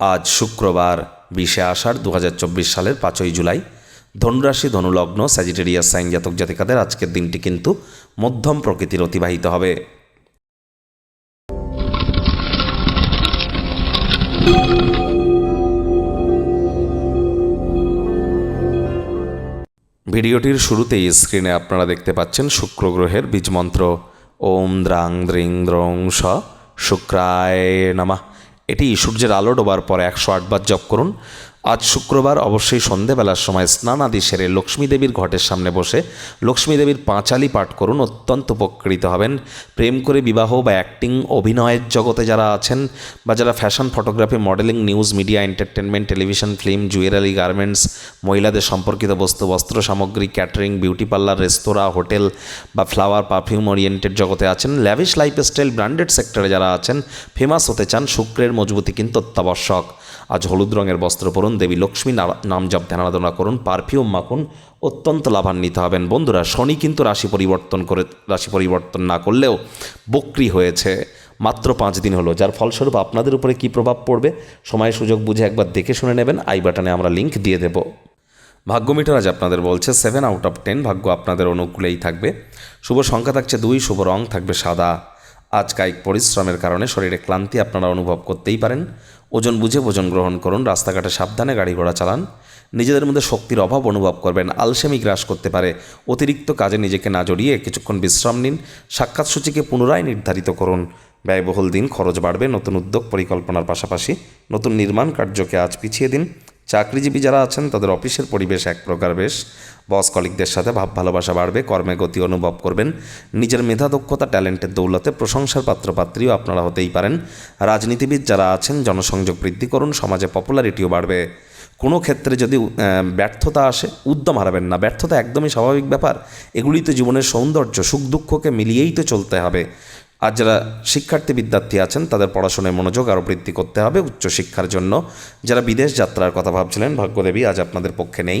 আজ শুক্রবার বিশে আষাঢ় দু হাজার চব্বিশ সালের পাঁচই জুলাই। ধনুরাশি, ধনুলগ্ন, স্যাজিটেরিয়াস সাইন জাতক জাতিকাদের আজকের দিনটি কিন্তু মধ্যম প্রকৃতির অতিবাহিত হবে। ভিডিওটির শুরুতেই স্ক্রিনে আপনারা দেখতে পাচ্ছেন শুক্র গ্রহের বীজমন্ত্র। ওম দ্রাং দ্রিং দ্রং স। শুক্রায় নামা। এটি সূর্যের আলো ডোবার পর একশো আটবার জপ করুন। আজ শুক্রবার অবশ্যই সন্ধেবেলার সময় স্নান আদি সেরে লক্ষ্মীদেবীর ঘটের সামনে বসে লক্ষ্মীদেবীর পাঁচালি পাঠ করুন, অত্যন্ত উপকৃত হবেন। প্রেম করে বিবাহ বা অ্যাক্টিং অভিনয়ের জগতে যারা আছেন বা যারা fashion photography modeling news media entertainment television film jewellery garments মহিলাদের সম্পর্কিত বস্তু, বস্ত্র সামগ্রী ক্যাটারিং বিউটি পার্লার রেস্তোরাঁ হোটেল বা ফ্লাওয়ার পারফিউম ওরিয়েন্টেড জগতে আছেন। ল্যাভিশ লাইফস্টাইল ব্র্যান্ডেড সেক্টরে যারা আছেন ফেমাস হতে চান, শুক্রের মজবুতি কিন্তু অত্যাবশ্যক। আজ হলুদ রঙের বস্ত্র পরুন দেবী লক্ষ্মী নাম জপ ধ্যানারাধনা করুন, পারফিউম মাখুন, অত্যন্ত লাভান্বিত হবেন। বন্ধুরা, শনি কিন্তু রাশি পরিবর্তন করে রাশি পরিবর্তন না করলেও বক্রি হয়েছে মাত্র পাঁচ দিন হলো, যার ফলস্বরূপ আপনাদের উপরে কী প্রভাব পড়বে সময় সুযোগ বুঝে একবার দেখে শুনে নেবেন। আই বাটনে আমরা লিংক দিয়ে দেব। ভাগ্য মিটার আজ আপনাদের বলছে সেভেন আউট অফ টেন ভাগ্য আপনাদের অনুকূলেই থাকবে। শুভ সংখ্যা থাকছে দুই, শুভ রং থাকবে সাদা। আজ কায়িক পরিশ্রমের কারণে শরীরে ক্লান্তি আপনারা অনুভব করতেই পারেন। ওজন বুঝে ভোজন গ্রহণ করুন, রাস্তাঘাটে সাবধানে গাড়ি ঘোড়া চালান। নিজেদের মধ্যে শক্তির অভাব অনুভব করবেন, আলসেমি গ্রাস করতে পারে। অতিরিক্ত কাজে নিজেকে না জড়িয়ে কিছুক্ষণ বিশ্রাম নিন, সাক্ষাৎ সূচিকে পুনরায় নির্ধারিত করুন। ব্যয়বহুল দিন, খরচ বাড়বে, নতুন উদ্যোগ পরিকল্পনার পাশাপাশি নতুন নির্মাণ কার্যকে আজ পিছিয়ে দিন। চাকরিজীবী যারা আছেন, তাদের অফিসের পরিবেশ এক প্রকার বেশ। বস কলিকদের সাথে ভাব ভালোবাসা বাড়বে, কর্মে গতি অনুভব করবেন। নিজের মেধা, দক্ষতা, ট্যালেন্টের দৌলতে প্রশংসার পাত্রপাত্রীও আপনারা হতেই পারেন। রাজনীতিবিদ যারা আছেন, জনসংযোগ বৃদ্ধি করুন, সমাজে পপুলারিটিও বাড়বে। কোনো ক্ষেত্রে যদি ব্যর্থতা আসে, উদ্যম হারাবেন না। ব্যর্থতা একদমই স্বাভাবিক ব্যাপার। এগুলি তো জীবনের সৌন্দর্য, সুখ দুঃখকে মিলিয়েই তো চলতে হবে। আর যারা শিক্ষার্থী, বিদ্যার্থী আছেন, তাদের পড়াশোনায় মনোযোগ আরও বৃদ্ধি করতে হবে উচ্চশিক্ষার জন্য। যারা বিদেশ যাত্রার কথা ভাবছিলেন, ভাগ্যদেবী আজ আপনাদের পক্ষে নেই।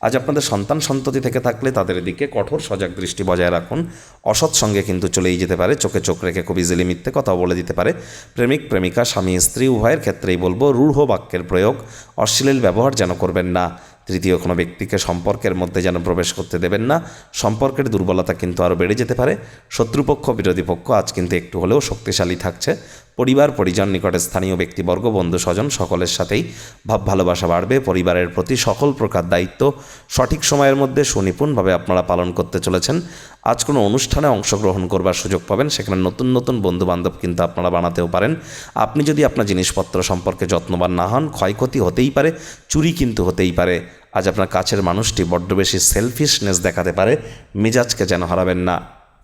আজ আপনাদের সন্তান সন্ততি থেকে থাকলে তাদের দিকে কঠোর সজাগ দৃষ্টি বজায় রাখুন। অসৎ সঙ্গে কিন্তু চলেই যেতে পারে, চোখে চোখ রেখে খুব ইজিলি মিথ্যে কথাও বলে দিতে পারে। প্রেমিক, প্রেমিকা, স্বামী, স্ত্রী, উভয়ের ক্ষেত্রেই বলব, রূঢ় বাক্যের প্রয়োগ, অশ্লীল ব্যবহার যেন করবেন না। তৃতীয়, কোনো ব্যক্তিকে সম্পর্কের মধ্যে যেন প্রবেশ করতে দেবেন না। সম্পর্কের দুর্বলতা কিন্তু আরও বেড়ে যেতে পারে। শত্রুপক্ষ, বিরোধী পক্ষ আজ কিন্তু একটু হলেও শক্তিশালী থাকছে। পরিবার, পরিজন, নিকটে স্থানীয় ব্যক্তিবর্গ, বন্ধু, স্বজন সকলের সাথেই ভাব ভালোবাসা বাড়বে। পরিবারের প্রতি সকল প্রকার দায়িত্ব সঠিক সময়ের মধ্যে সুনিপুণভাবে আপনারা পালন করতে চলেছেন। আজ কোনো অনুষ্ঠানে অংশগ্রহণ করবার সুযোগ পাবেন। সেখানে নতুন নতুন বন্ধু বান্ধব কিন্তু আপনারা বানাতেও পারেন। আপনি যদি আপনার জিনিসপত্র সম্পর্কে যত্নবান না হন, ক্ষয়ক্ষতি হতেই পারে, চুরি কিন্তু হতেই পারে। আজ আপনার কাছের মানুষটি বড্ড বেশি সেলফিশনেস দেখাতে পারে। মেজাজকে যেন হারাবেন না।